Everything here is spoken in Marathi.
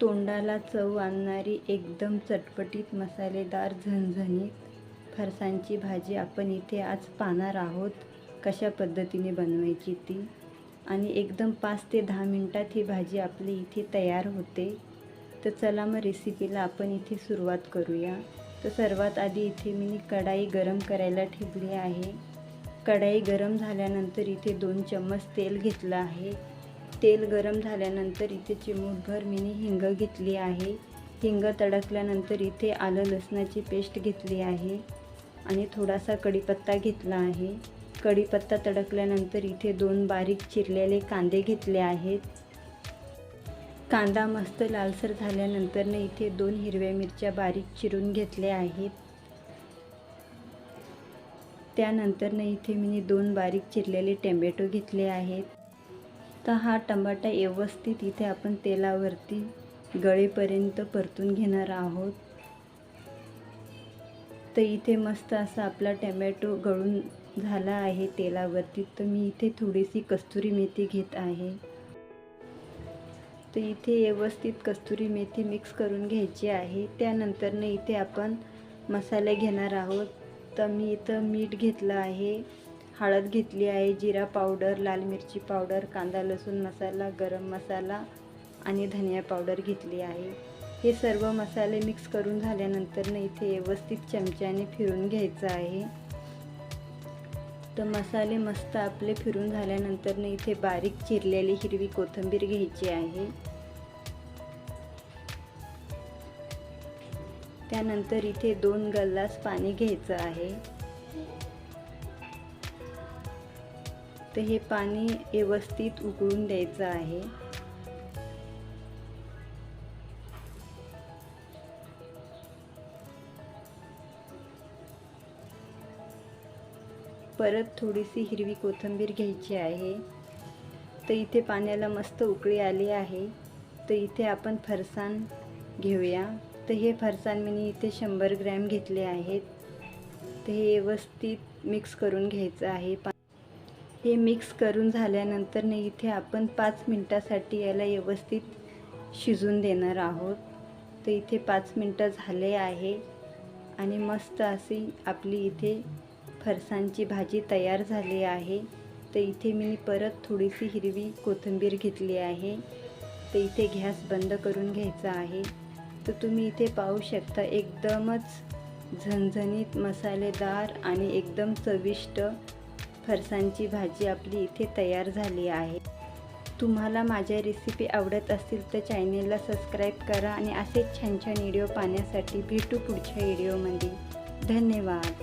तोंडाला चव आणणारी एकदम चटपटीत मसालेदार झणझणीत फरसांची भाजी आपण इथे आज पाहणार आहोत. कशा पद्धतीने बनवायची ती? आणि एकदम पाच ते दहा मिनटात ही भाजी आपली इथे तयार होते. तर चला मग रेसिपीला आपण इथे सुरुवात करूया. तर सर्वात आधी इथे मी कढाई गरम करायला ठेवली आहे. कढाई गरम झाल्यानंतर इथे दोन चम्मच तेल घेतलं आहे. तेल गरम झाल्यानंतर इथे चिमूटभर मी हिंग घेतली आहे. हिंग तडकल्यानंतर इथे आलं लसणाची पेस्ट घेतली आहे आणि थोडासा कढीपत्ता घेतला आहे. कढीपत्ता तडकल्यानंतर इथे दोन बारीक चिरलेले कांदे घेतले आहेत. कांदा मस्त लालसर झाल्यानंतर इथे दोन हिरव्या मिरच्या बारीक चिरून घेतल्या आहेत. त्यानंतर इथे मी दोन बारीक चिरलेले टमॅटो घेतले आहेत. तर हा टमाटा व्यवस्थित इथे आपण तेलावरती गळेपर्यंत परतून घेणार आहोत. तर इथे मस्त असा आपला टमॅटो गळून झाला आहे तेलावरती. तर मी इथे थोडीशी कस्तुरी मेथी घेत आहे. तर इथे व्यवस्थित कस्तुरी मेथी मिक्स करून घ्यायची आहे. त्यानंतरनं इथे आपण मसाले घेणार आहोत. तर मी इथं मीठ घेतलं आहे. हळद घेतली आहे जिरा पावडर लाल मिरची पावडर कांदा लसूण मसाला गरम मसाला आणि धनिया पावडर घेतली आहे. हे सर्व मसाले मिक्स करून झाल्यानंतर ना इथे व्यवस्थित चमच्याने फिरून घ्यायचं आहे. तर मसाले मस्त आपले फिरून झाल्यानंतर ना इथे बारीक चिरलेली हिरवी कोथिंबीर घ्यायची आहे. त्यानंतर इथे दोन गल्लास पाणी घ्यायचं आहे. तर हे पाणी व्यवस्थित उकळून द्यायचं आहे. परत थोडीशी हिरवी कोथिंबीर घ्यायची आहे. तर इथे पाण्याला मस्त उकळी आली आहे. तर इथे आपण फरसाण घेऊया. तर हे फरसाण मी इथे शंभर ग्रॅम घेतले आहेत. तर हे व्यवस्थित मिक्स करून घ्यायचं आहे. पा हे मिक्स करून झाल्यानंतर न इथे आपण पाच मिनटासाठी याला व्यवस्थित शिजून देणार आहोत. तर इथे पाच मिनटं झाले आहे. आणि मस्त अशी आपली इथे फरसांची भाजी तयार झाली आहे. तर इथे मी परत थोडीशी हिरवी कोथिंबीर घेतली आहे. तर इथे गॅस बंद करून घ्यायचा आहे. तर तुम्ही इथे पाहू शकता एकदमच झणझणीत मसालेदार आणि एकदम चविष्ट फरसांची भाजी आपली इथे तयार झाली आहे. तुम्हाला माझ्या रेसिपी आवडत असतील तर चॅनेलला सबस्क्राईब करा आणि असेच छान छान व्हिडिओ पाहण्यासाठी भेटू पुढच्या व्हिडिओमध्ये धन्यवाद.